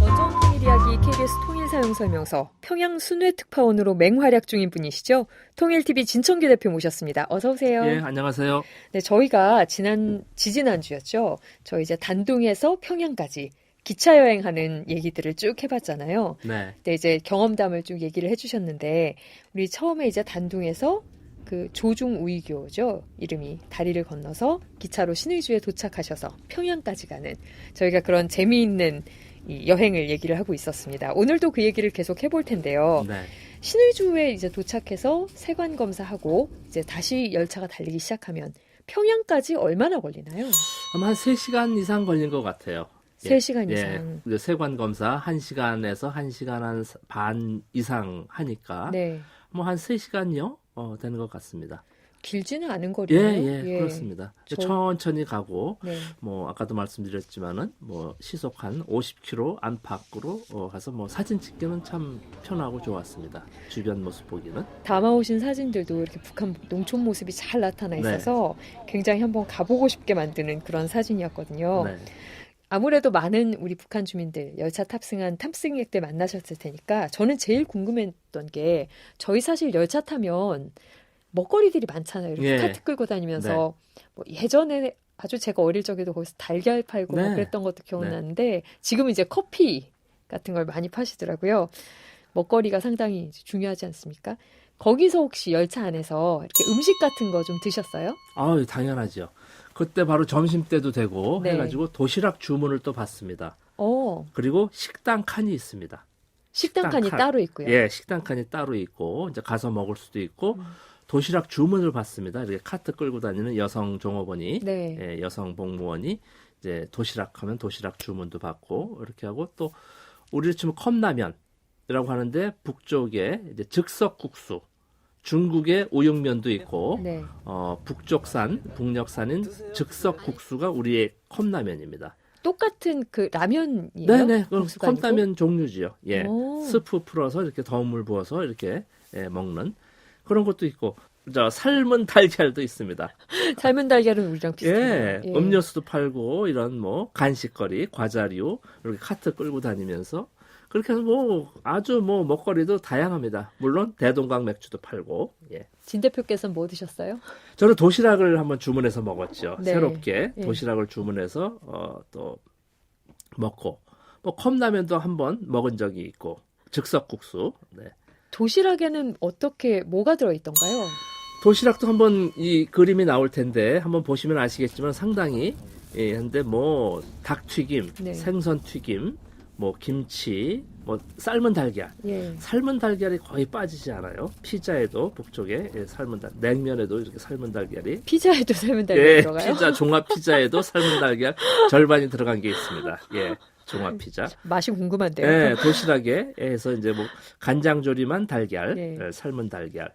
원정 통일 이야기 KBS 통일 사용 설명서 평양 순회 특파원으로 맹활약 중인 분이시죠? 통일TV 진청규 대표 모셨습니다. 어서 오세요. 예, 안녕하세요. 네, 저희가 지난 지지난 주였죠. 저 이제 단둥에서 평양까지 기차 여행하는 얘기들을 쭉 해봤잖아요. 네. 근데 이제 경험담을 쭉 얘기를 해주셨는데 우리 처음에 이제 단둥에서 그 조중 우이교죠 이름이 다리를 건너서 기차로 신의주에 도착하셔서 평양까지 가는 저희가 그런 재미있는 이 여행을 얘기를 하고 있었습니다. 오늘도 그 얘기를 계속 해볼 텐데요. 네. 신의주에 이제 도착해서 세관 검사하고 이제 다시 열차가 달리기 시작하면 평양까지 얼마나 걸리나요? 아마 한 3시간 이상 걸린 것 같아요. 세 시간 이상. 예. 세관 검사 1시간에서 1시간 한 반 이상 하니까 네. 뭐한 3시간요? 어, 되는 것 같습니다. 길지는 않은 예, 거리네요. 예, 그렇습니다. 저- 천천히 가고 네. 뭐 아까도 말씀드렸지만은 뭐 시속 한 50km 안팎으로 어, 가서 뭐 사진 찍기는 참 편하고 좋았습니다. 주변 모습 보기는. 담아오신 사진들도 이렇게 북한 농촌 모습이 잘 나타나 네. 있어서 굉장히 한번 가보고 싶게 만드는 그런 사진이었거든요. 네. 아무래도 많은 우리 북한 주민들 열차 탑승한 탑승객들 만나셨을 테니까 저는 제일 궁금했던 게 저희 사실 열차 타면 먹거리들이 많잖아요. 이렇게 예. 카트 끌고 다니면서 뭐 예전에 아주 제가 어릴 적에도 거기서 달걀 팔고 막 네. 그랬던 것도 기억나는데 지금은 이제 커피 같은 걸 많이 파시더라고요. 먹거리가 상당히 중요하지 않습니까? 거기서 혹시 열차 안에서 이렇게 음식 같은 거 좀 드셨어요? 아유, 당연하죠. 그때 바로 점심 때도 되고 네. 해가지고 도시락 주문을 또 받습니다. 어, 그리고 식당 칸이 있습니다. 식당 칸이 식당 칸. 따로 있고요. 예, 식당 칸이 따로 있고 이제 가서 먹을 수도 있고 음. 도시락 주문을 받습니다. 이렇게 카트 끌고 다니는 여성 종업원이 네. 예, 여성 복무원이 이제 도시락 하면 도시락 주문도 받고 이렇게 하고 또 우리로 치면 컵라면이라고 하는데 북쪽에 이제 즉석국수 중국의 우육면도 있고 네. 어, 북쪽산 북녘산인 즉석 국수가 우리의 컵라면입니다. 똑같은 그 라면이에요? 네네, 국수가 아니고? 컵라면 종류지요. 예, 오. 스프 풀어서 이렇게 더운 물 부어서 이렇게 예, 먹는 그런 것도 있고, 저 삶은 달걀도 있습니다. 삶은 달걀은 우리랑 비슷해요. 예, 음료수도 팔고 이런 뭐 간식거리, 과자류 이렇게 카트 끌고 다니면서 그렇게 해서 뭐 아주 뭐 먹거리도 다양합니다. 물론 대동강 맥주도 팔고. 예. 진 대표께서는 뭐 드셨어요? 저는 도시락을 한번 주문해서 먹었죠. 네. 새롭게 예. 도시락을 주문해서 어, 또 먹고 뭐 컵라면도 한번 먹은 적이 있고 즉석국수. 네. 도시락에는 어떻게 뭐가 들어있던가요? 도시락도 한번 이 그림이 나올 텐데 한번 보시면 아시겠지만 상당히 예, 근데 뭐 닭튀김, 네. 생선 튀김, 뭐 김치, 뭐 삶은 달걀. 예. 삶은 달걀이 거의 빠지지 않아요. 피자에도 북쪽에 예, 삶은 달, 냉면에도 이렇게 삶은 달걀이 피자에도 삶은 달걀 예, 들어가요? 피자 종합 피자에도 삶은 달걀 절반이 들어간 게 있습니다. 예, 종합 피자. 맛이 궁금한데요. 예, 도시락에 해서 이제 뭐 간장 조림한 달걀, 네. 예, 삶은 달걀.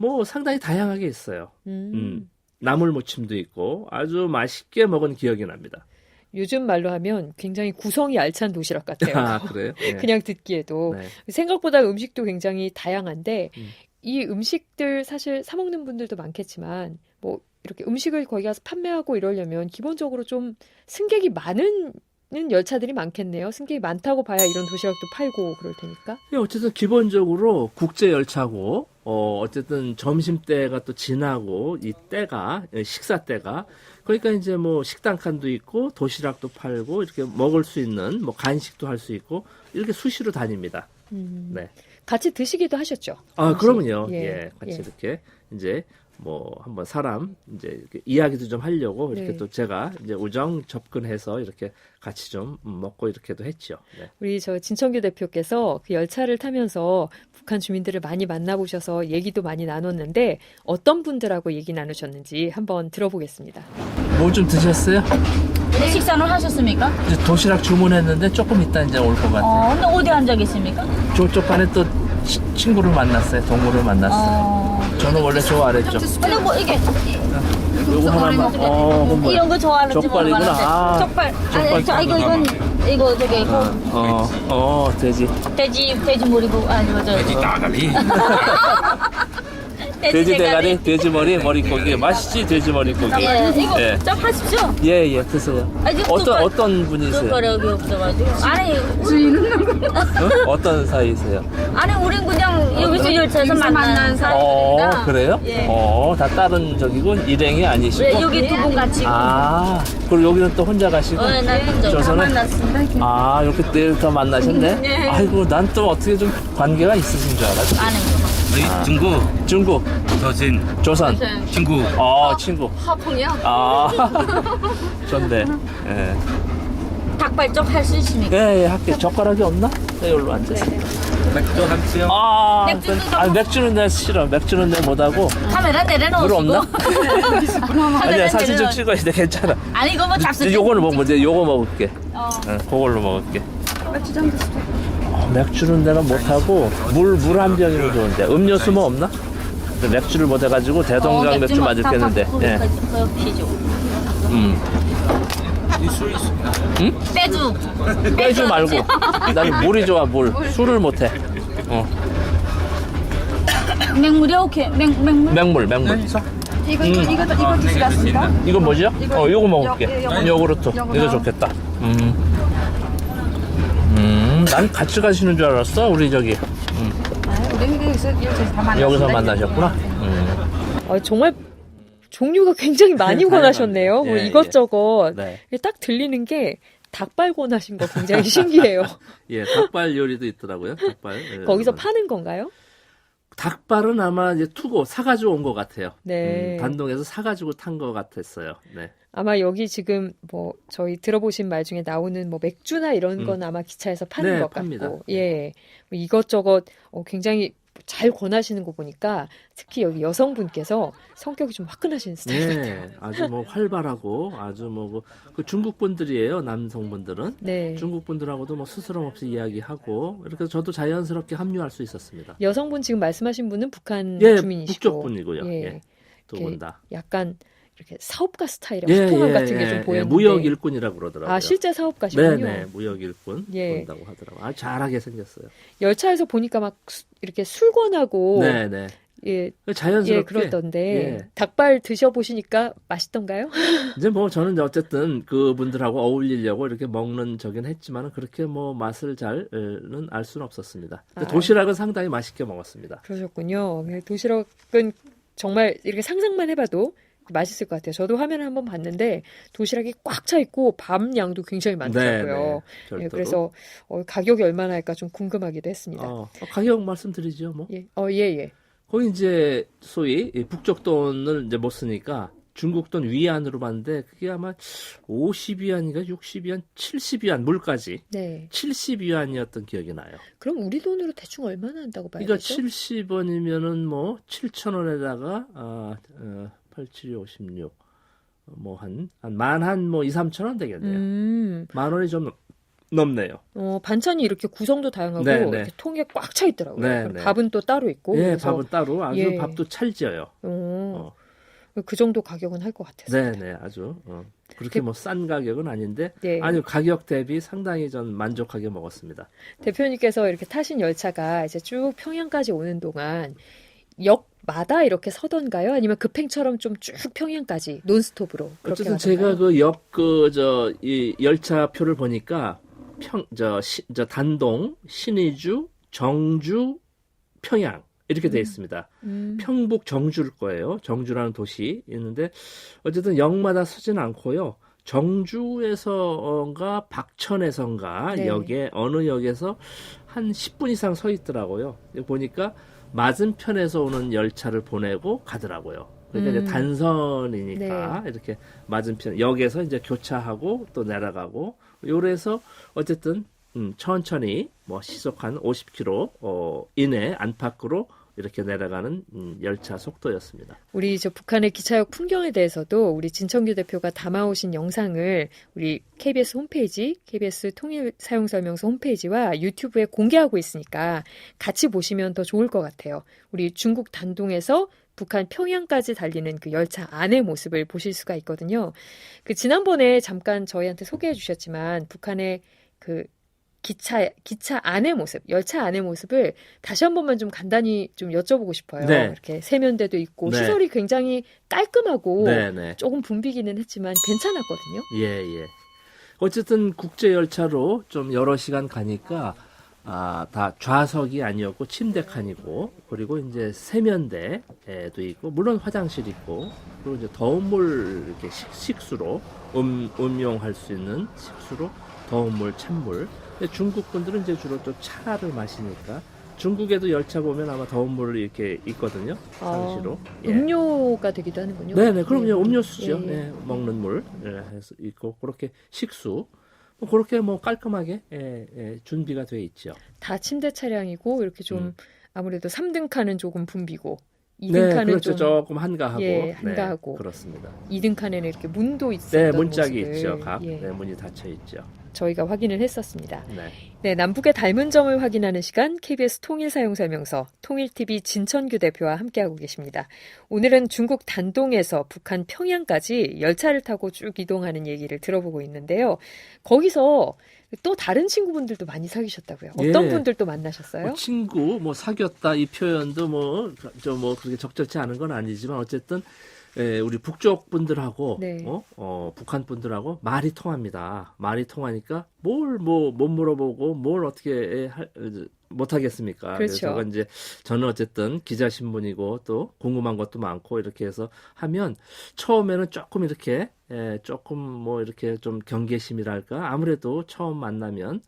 뭐 상당히 다양하게 있어요. 음. 음. 나물 무침도 있고 아주 맛있게 먹은 기억이 납니다. 요즘 말로 하면 굉장히 구성이 알찬 도시락 같아요. 아, 그래요? 예. 그냥 듣기에도 네. 생각보다 음식도 굉장히 다양한데 음. 이 음식들 사실 사 먹는 분들도 많겠지만 뭐 이렇게 음식을 거기 가서 판매하고 이러려면 기본적으로 좀 승객이 많은 열차들이 많겠네요. 승객이 많다고 봐야 이런 도시락도 팔고 그럴 테니까. 예, 어쨌든 기본적으로 국제 열차고 어 어쨌든 점심 때가 또 지나고 이 때가 예, 식사 때가 그러니까 이제 뭐 식당 칸도 있고 도시락도 팔고 이렇게 먹을 수 있는 뭐 간식도 할 수 있고 이렇게 수시로 다닙니다. 음. 네. 같이 드시기도 하셨죠. 아. 그러면요. 예, 예, 같이 예. 이렇게 이제 뭐 한번 사람 이제 이야기도 좀 하려고 이렇게 네. 또 제가 이제 우정 접근해서 이렇게 같이 좀 먹고 이렇게도 했죠. 네. 우리 저 진청규 대표께서 그 열차를 타면서 북한 주민들을 많이 만나보셔서 얘기도 많이 나눴는데 어떤 분들하고 얘기 나누셨는지 한번 들어보겠습니다. 뭐 좀 드셨어요? 네, 식사는 하셨습니까? 이제 도시락 주문했는데 조금 있다 이제 올 것 같아요. 어, 근데 어디 앉아 계십니까? 저쪽 반에 또 치- 친구를 만났어요. 동물을 만났어요. 어, 저는 원래 좋아했죠. 근데 뭐 이게 요거 하나만. 어, 그건 뭐야? 이런 거 좋아하는지 족발이구나. 아, 족발. 족발 아니, 저 이거 이건 이거 저기 이거 어, 어, 돼지. 돼지 돼지 물이고 아니 뭐죠? 돼지 따가리 돼지 대가리, 돼지 머리, 머리고기 맛있지 돼지 머리고기. 예, 이거 예. 좀 하십시오. 예, 예, 드세요. 아니, 어떤 또- 어떤 분이세요? 젓가락이 없어가지고. 아니, 어? 어떤 사이세요? 아니, 우린 그냥 여기서 열차에서 만난 어, 사람이니까. 그래요? 예. 어, 다 다른 저기고 일행이 아니시고. 왜 여기 두 분 같이. 아, 그리고 여기는 또 혼자 가시고. 어, 나 혼자 다 저서는? 만났습니다. 아, 이렇게 내일 더 만나셨네? 네. 아이고, 난 또 어떻게 좀 관계가 있으신 줄 알았지. 아니, 저희 중국, 중국, 저진, 조선. 친구. 어, 친구. 화풍이요? 아, 좋네. 예. 닭발 쪽할수 있습니까? 예, 예, 할게. 젓가락이 없나? 네, 여기로 앉으세요. 맥주 한 잔. 아, 맥주도 그- 아, 맥주는 내 싫어. 맥주는 내 못하고. 카메라 내려놓으시고. 물 없나? 아니야, 사진 좀 찍어야 돼. 괜찮아. 아니, 이거 뭐 잡수. 요거는 뭐, 먼저 요거 먹을게. 어. 응, 그걸로 먹을게. 어, 맥주는 내가 못하고, 물, 물 한 병이면 좋은데. 음료수 뭐 없나? 근데 맥주를 못해가지고 대동강 맥주 맞을겠는데. 예. 음. 빼주. 빼주 말고. 난 물이 좋아, 물. 술을 못해. 어. 맹물이 오케이. 맹, 맹물. 맹물, 맹물. 이거 이거 이거 이거 드시겠습니까? 이거 뭐죠? 어, 요거 먹을게. 요- 요- 요구르트. 이거 좋겠다. 음. 음, 난 같이 가시는 줄 알았어, 우리 저기. 우리 여기서 여기서 다. 여기서 만나셨구나. 음. 어, 정말 종류가 굉장히 많이 권하셨네요. 뭐 예, 예. 이것저것 네. 딱 들리는 게 닭발 권하신 거 굉장히 신기해요. 예, 닭발 요리도 있더라고요. 닭발. 예, 거기서 뭐. 파는 건가요? 닭발은 아마 이제 투고 사가지고 온 것 같아요. 네. 음, 단동에서 사가지고 탄 것 같았어요. 네. 아마 여기 지금 뭐 저희 들어보신 말 중에 나오는 뭐 맥주나 이런 음. 건 아마 기차에서 파는 네, 것 팝니다. 같고, 예, 뭐 이것저것 어, 굉장히 잘 권하시는 거 보니까 특히 여기 여성분께서 성격이 좀 화끈하신 스타일 같아요. 네, 아주 뭐 활발하고 아주 뭐그 중국 분들이에요. 남성분들은 네. 중국 분들하고도 뭐 스스럼 없이 이야기하고 이렇게 저도 자연스럽게 합류할 수 있었습니다. 여성분 지금 말씀하신 분은 북한 예, 주민이시고, 북쪽 분이고요. 예, 예, 두 이렇게 분 다. 약간 이렇게 사업가 스타일이랑 소통함 같은 게좀 보였는데, 예, 무역 일꾼이라고 그러더라고요. 아 실제 사업가시군요. 네네, 무역 일꾼 예. 본다고 하더라고요. 아주 잘하게 생겼어요. 열차에서 보니까 막 수- 이렇게 술 권하고 네네. 예, 자연스럽게. 예 그렇던데 예. 닭발 드셔보시니까 맛있던가요? 이제 뭐 저는 어쨌든 그분들하고 어울리려고 이렇게 먹는 저긴 했지만 그렇게 뭐 맛을 잘은 알 수는 없었습니다. 아. 도시락은 상당히 맛있게 먹었습니다. 그러셨군요. 네, 도시락은 정말 이렇게 상상만 해봐도 맛있을 것 같아요. 저도 화면을 한번 봤는데 도시락이 꽉 차 있고 밥 양도 굉장히 많더라고요. 네, 예, 별도로. 그래서 어, 가격이 얼마나 할까 좀 궁금하기도 했습니다. 어, 가격 말씀드리죠. 뭐 예, 어, 예, 예. 거기 이제 소위 이 북쪽 돈을 이제 못 쓰니까 중국 돈 위안으로 봤는데 그게 아마 50위안인가 60위안, 70위안 물까지 네. 70위안이었던 기억이 나요. 그럼 우리 돈으로 대충 얼마나 한다고 봐야 그러니까 되죠? 70원이면은 뭐 7,000원에다가 아, 어, 87, 56. 뭐 한 한 만 한 뭐 2, 3천 원 되겠네요. 음, 만 원이 좀 넘- 넘네요. 어, 반찬이 이렇게 구성도 다양하고 네, 네. 이렇게 통에 꽉 차 있더라고요. 네, 네. 밥은 또 따로 있고. 예, 그래서 밥은 따로 아주 예. 밥도 찰져요. 어, 그 정도 가격은 할 것 같아서. 네, 네, 아주 어, 그렇게 뭐 싼 가격은 아닌데 네. 아니 가격 대비 상당히 전 만족하게 먹었습니다. 대표님께서 이렇게 타신 열차가 이제 쭉 평양까지 오는 동안 역마다 이렇게 서던가요? 아니면 급행처럼 좀 쭉 평양까지 논스톱으로 어쨌든? 제가 그역그저 이 열차표를 보니까 평 저 저 단동, 신의주, 정주, 평양 이렇게 돼 있습니다. 음, 평북 정주일 거예요. 정주라는 도시 있는데 어쨌든 역마다 서진 않고요. 정주에서가 박천에선가 네. 역에 어느 역에서 한 10분 이상 서 있더라고요. 보니까 맞은편에서 오는 열차를 보내고 가더라고요. 그러니까 음. 이제 단선이니까 이렇게 맞은편 역에서 이제 교차하고 또 내려가고 요래서 어쨌든 음, 천천히 뭐 시속 한 50km 어, 이내 안팎으로 이렇게 내려가는 음, 열차 속도였습니다. 우리 저 북한의 기차역 풍경에 대해서도 우리 진청규 대표가 담아오신 영상을 우리 KBS 홈페이지, KBS 통일 사용 설명서 홈페이지와 유튜브에 공개하고 있으니까 같이 보시면 더 좋을 것 같아요. 우리 중국 단동에서 북한 평양까지 달리는 그 열차 안의 모습을 보실 수가 있거든요. 그 지난번에 잠깐 저희한테 소개해 주셨지만 북한의 그 기차 기차 안의 모습, 열차 안의 모습을 다시 한 번만 좀 간단히 좀 여쭤보고 싶어요. 네. 이렇게 세면대도 있고 네. 시설이 굉장히 깔끔하고 네네. 조금 붐비기는 했지만 괜찮았거든요. 예, 예. 어쨌든 국제 열차로 좀 여러 시간 가니까 아, 다 좌석이 아니었고 침대 칸이고 그리고 이제 세면대도 있고 물론 화장실 있고 그리고 이제 더운 물 이렇게 식, 식수로 음, 음용할 수 있는 식수로 더운 물, 찬물. 중국 분들은 이제 주로 또 차를 마시니까 중국에도 열차 보면 아마 더운 물이 이렇게 있거든요. 상시로. 예. 음료가 되기도 하는군요. 네네, 그럼요. 예. 음료수죠. 예, 예. 네, 먹는 물. 예, 해서 있고, 그렇게 식수. 뭐 그렇게 뭐 깔끔하게, 예, 예, 준비가 돼 있죠. 다 침대 차량이고 이렇게 좀 음. 아무래도 3등 칸은 조금 붐비고 2등 네, 칸은 그렇죠. 좀 조금 한가하고. 예, 한가하고. 네, 그렇습니다. 2등 칸에는 이렇게 문도 있었던 네, 문짝이 모습을, 있죠. 각. 예, 네, 문이 닫혀 있죠. 저희가 확인을 했었습니다. 네. 네, 남북의 닮은 점을 확인하는 시간 KBS 통일 사용 설명서 통일TV 진천규 대표와 함께하고 계십니다. 오늘은 중국 단동에서 북한 평양까지 열차를 타고 쭉 이동하는 얘기를 들어보고 있는데요. 거기서 또 다른 친구분들도 많이 사귀셨다고요. 어떤 예. 분들 또 만나셨어요? 뭐 친구, 뭐 사귀었다 이 표현도 뭐, 저뭐 그렇게 적절치 않은 건 아니지만 어쨌든 예, 우리 북쪽 분들하고 네. 어, 어, 북한 분들하고 말이 통합니다. 말이 통하니까 뭘 뭐 못 물어보고 뭘 어떻게 할, 못 하겠습니까? 그렇죠. 래서 이제 저는 어쨌든 기자 신문이고 또 궁금한 것도 많고 이렇게 해서 하면 처음에는 조금 이렇게 예, 조금 뭐 이렇게 좀 경계심이랄까 아무래도 처음 만나면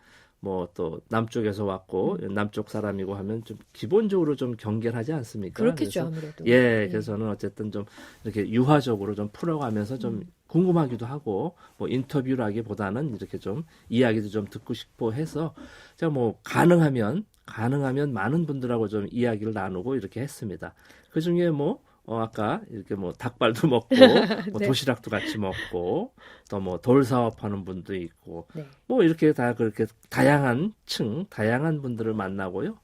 뭐 또 남쪽에서 왔고 음. 남쪽 사람이고 하면 좀 기본적으로 좀 경계를 하지 않습니까? 그렇겠죠, 아무래도. 예, 그래서 저는 어쨌든 좀 이렇게 유화적으로 좀 풀어가면서 좀 음. 궁금하기도 하고 뭐 인터뷰라기보다는 이렇게 좀 이야기도 좀 듣고 싶고 해서 제가 뭐 가능하면 가능하면 많은 분들하고 좀 이야기를 나누고 이렇게 했습니다. 그 중에 뭐 어, 아까 이렇게 뭐 닭발도 먹고 뭐 네. 도시락도 같이 먹고 또 뭐 돌 사업하는 분도 있고 네. 뭐 이렇게 다 그렇게 다양한 층, 다양한 분들을 만나고요.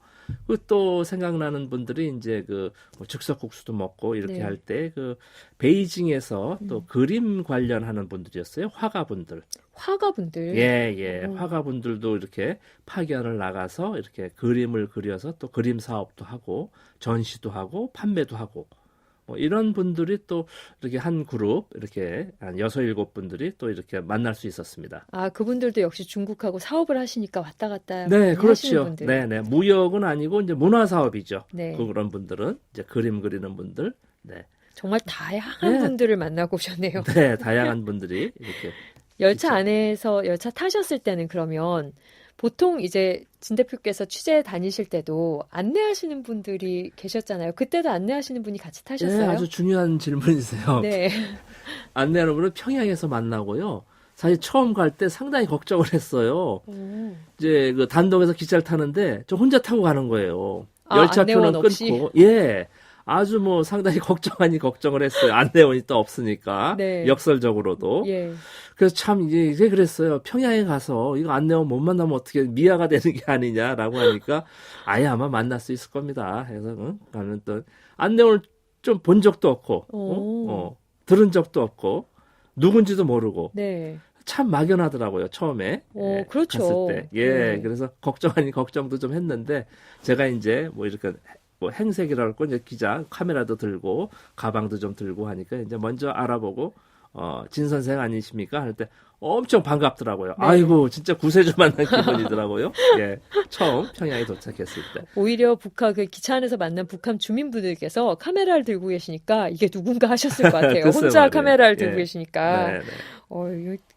그또 생각나는 분들이 이제 그 뭐 즉석국수도 먹고 이렇게 네. 음. 할때 그 베이징에서 또 그림 관련하는 분들이었어요. 화가분들. 화가분들. 예, 예. 오. 화가분들도 이렇게 파견을 나가서 이렇게 그림을 그려서 또 그림 사업도 하고 전시도 하고 판매도 하고 뭐 이런 분들이 또 이렇게 한 그룹 이렇게 한 여섯 일곱 분들이 또 이렇게 만날 수 있었습니다. 아, 그분들도 역시 중국하고 사업을 하시니까 왔다 갔다 네, 그렇죠. 분들. 네, 네. 무역은 아니고 이제 문화 사업이죠. 네. 그런 분들은 이제 그림 그리는 분들. 네. 정말 다양한 네. 분들을 만나고 오셨네요. 네, 다양한 분들이 이렇게 열차 그쵸. 안에서 열차 타셨을 때는 그러면 보통 이제 진 대표께서 취재 다니실 때도 안내하시는 분들이 계셨잖아요. 그때도 안내하시는 분이 같이 네, 타셨어요? 아주 중요한 질문이세요. 네. 안내하는 분은 평양에서 만나고요. 사실 처음 갈 때 상당히 걱정을 했어요. 오. 이제 그 단독에서 기차를 타는데 저 혼자 타고 가는 거예요. 아, 열차표는? 끊고 예. 아주 뭐 상당히 걱정하니 걱정을 했어요. 안내원이 또 없으니까 네. 역설적으로도. 예. 그래서 참 이제 이제 그랬어요. 평양에 가서 이거 안내원 못 만나면 어떻게 미아가 되는 게 아니냐라고 하니까 아예 아마 만날 수 있을 겁니다. 해서 응? 가는 또 안내원을 좀 본 적도 없고 오. 어? 어, 들은 적도 없고 누군지도 모르고 네. 참 막연하더라고요 처음에 어, 예, 그렇죠. 갔을 때. 예, 네. 그래서 걱정 아닌 걱정도 좀 했는데 제가 이제 뭐 이렇게 뭐 행색이라고 이제 기자 카메라도 들고 가방도 좀 들고 하니까 이제 먼저 알아보고 어, 진 선생 아니십니까? 할 때 엄청 반갑더라고요. 네. 아이고 진짜 구세주 만난 기분이더라고요. 예, 처음 평양에 도착했을 때. 오히려 북한 그 기차 안에서 만난 북한 주민분들께서 카메라를 들고 계시니까 이게 누군가 하셨을 것 같아요. 혼자 말이에요. 카메라를 들고 예. 계시니까. 네, 네. 어,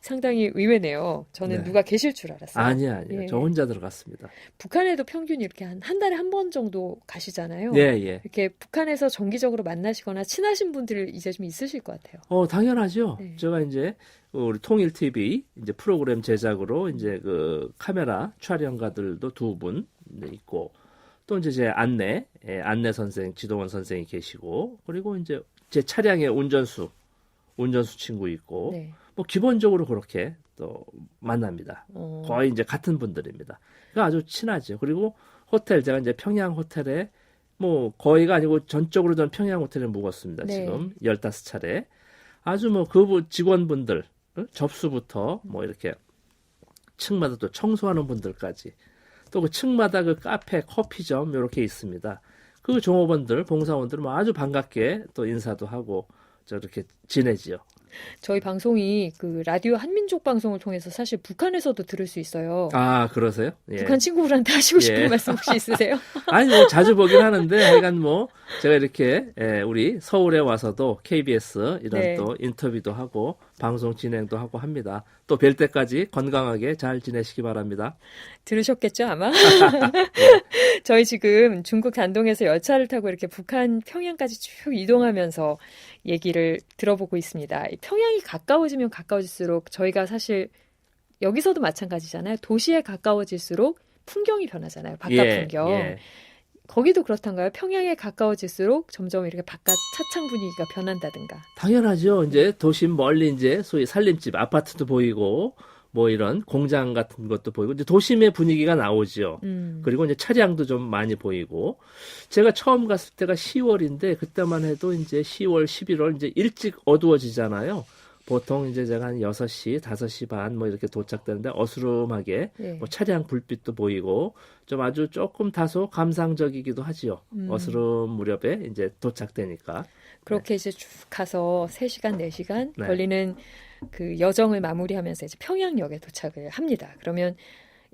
상당히 의외네요. 저는 네. 누가 계실 줄 알았어요. 아니 아니요, 예. 저 혼자 들어갔습니다. 북한에도 평균 이렇게 한, 한 달에 한 번 정도 가시잖아요. 예, 예. 이렇게 북한에서 정기적으로 만나시거나 친하신 분들 이제 좀 있으실 것 같아요. 어, 당연하죠. 네. 제가 이제 우리 통일 TV 이제 프로그램 제작으로 이제 그 카메라 촬영가들도 두 분 있고 또 이제 제 안내 예, 안내 선생 지동원 선생이 계시고 그리고 이제 제 차량의 운전수 운전수 친구 있고 네. 뭐 기본적으로 그렇게 또 만납니다. 어, 거의 이제 같은 분들입니다. 그러니까 아주 친하죠. 그리고 호텔 제가 이제 평양 호텔에 뭐 거의가 아니고 전적으로 전 평양 호텔에 묵었습니다. 네. 지금 15차례. 아주 뭐 그 직원분들 어? 접수부터 뭐 이렇게 층마다 또 청소하는 분들까지 또 그 층마다 그 카페, 커피점 이렇게 있습니다. 그 종업원들, 봉사원들 뭐 아주 반갑게 또 인사도 하고 저렇게 지내지요. 저희 방송이 그 라디오 한민족 방송을 통해서 사실 북한에서도 들을 수 있어요. 아 그러세요? 예. 북한 친구들한테 하시고 싶은 예. 말씀 혹시 있으세요? 아니 뭐 자주 보긴 하는데 하여간 뭐 제가 이렇게 예, 우리 서울에 와서도 KBS 이런 네. 또 인터뷰도 하고 방송 진행도 하고 합니다. 또 뵐 때까지 건강하게 잘 지내시기 바랍니다. 들으셨겠죠, 아마? 저희 지금 중국 단동에서 열차를 타고 이렇게 북한 평양까지 쭉 이동하면서 얘기를 들어보고 있습니다. 이 평양이 가까워지면 가까워질수록 저희가 사실 여기서도 마찬가지잖아요. 도시에 가까워질수록 풍경이 변하잖아요. 바깥 예, 풍경. 예. 거기도 그렇단가요? 평양에 가까워질수록 점점 이렇게 바깥 차창 분위기가 변한다든가. 당연하죠. 이제 도심 멀리 이제 소위 살림집 아파트도 보이고 뭐 이런 공장 같은 것도 보이고 이제 도심의 분위기가 나오죠. 음. 그리고 이제 차량도 좀 많이 보이고 제가 처음 갔을 때가 10월인데 그때만 해도 이제 10월, 11월 이제 일찍 어두워지잖아요. 보통 이제 제가 한 6시, 5시 반 뭐 이렇게 도착되는데 어스름하게 예. 뭐 차량 불빛도 보이고 좀 아주 조금 다소 감상적이기도 하지요. 음. 어스름 무렵에 이제 도착되니까. 그렇게 이제 쭉 가서 3시간, 4시간 네. 걸리는 그 여정을 마무리하면서 이제 평양역에 도착을 합니다. 그러면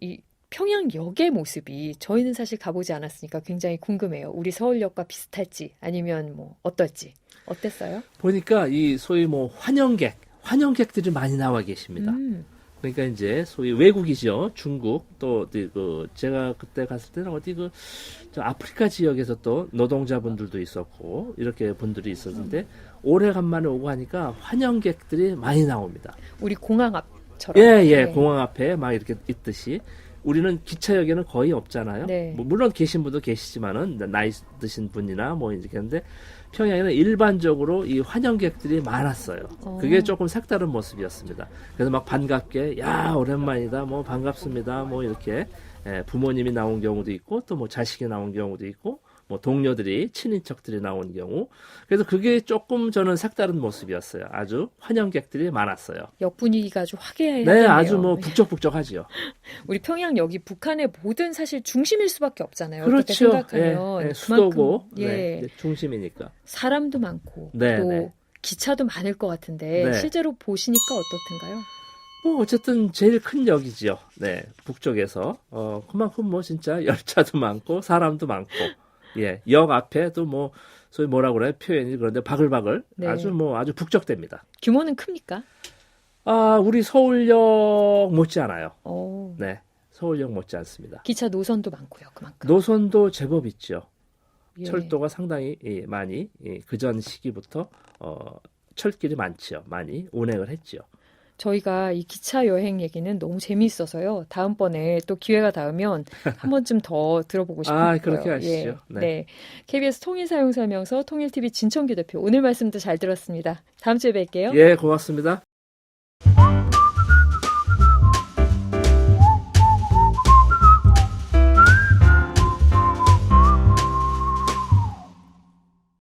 이 평양역의 모습이 저희는 사실 가보지 않았으니까 굉장히 궁금해요. 우리 서울역과 비슷할지 아니면 뭐 어떨지. 어땠어요? 보니까 이 소위 뭐 환영객, 환영객들이 많이 나와 계십니다. 음, 그러니까 이제 소위 외국이죠. 중국 또 어디 그 제가 그때 갔을 때는 어디 그저 아프리카 지역에서 또 노동자분들도 있었고 이렇게 분들이 있었는데 오래간만에 오고 하니까 환영객들이 많이 나옵니다. 우리 공항 앞처럼. 예, 예. 네. 공항 앞에 막 이렇게 있듯이 우리는 기차역에는 거의 없잖아요. 네. 뭐 물론 계신 분도 계시지만은 나이 드신 분이나 뭐 이렇게 하는데 평양에는 일반적으로 이 환영객들이 많았어요. 어. 그게 조금 색다른 모습이었습니다. 그래서 막 반갑게 야 오랜만이다 뭐 반갑습니다 뭐 이렇게 예, 부모님이 나온 경우도 있고 또 뭐 자식이 나온 경우도 있고 뭐 동료들이 친인척들이 나온 경우 그래서 그게 조금 저는 색다른 모습이었어요. 아주 환영객들이 많았어요. 역 분위기가 아주 화기애애해요. 네, 아주 뭐 북적북적하지요. 우리 평양역이 북한의 모든 사실 중심일 수밖에 없잖아요. 그렇죠. 생각하면 예, 예, 수도고 그만큼, 예. 네, 중심이니까. 사람도 많고 네, 또 네. 기차도 많을 것 같은데 네. 실제로 보시니까 어떻던가요? 뭐 어쨌든 제일 큰 역이지요. 네, 북쪽에서 어 그만큼 뭐 진짜 열차도 많고 사람도 많고 예, 역 앞에도 뭐 소위 뭐라 그래 표현이 그런데 바글바글 네. 아주 뭐 아주 북적됩니다. 규모는 큽니까? 아, 우리 서울역 못지 않아요. 어, 네, 서울역 못지 않습니다. 기차 노선도 많고요. 그만큼. 노선도 제법 있죠. 예. 철도가 상당히 예, 많이 그전 시기부터 어 철길이 많지요. 많이 운행을 했지요. 저희가 이 기차 여행 얘기는 너무 재미있어서요. 다음번에 또 기회가 닿으면 한 번쯤 더 들어보고 싶어요. 아, 그렇게 하시죠. 예. 네. 네. KBS 통일 사용 설명서 통일TV 진청규 대표 오늘 말씀도 잘 들었습니다. 다음 주에 뵐게요. 예, 고맙습니다.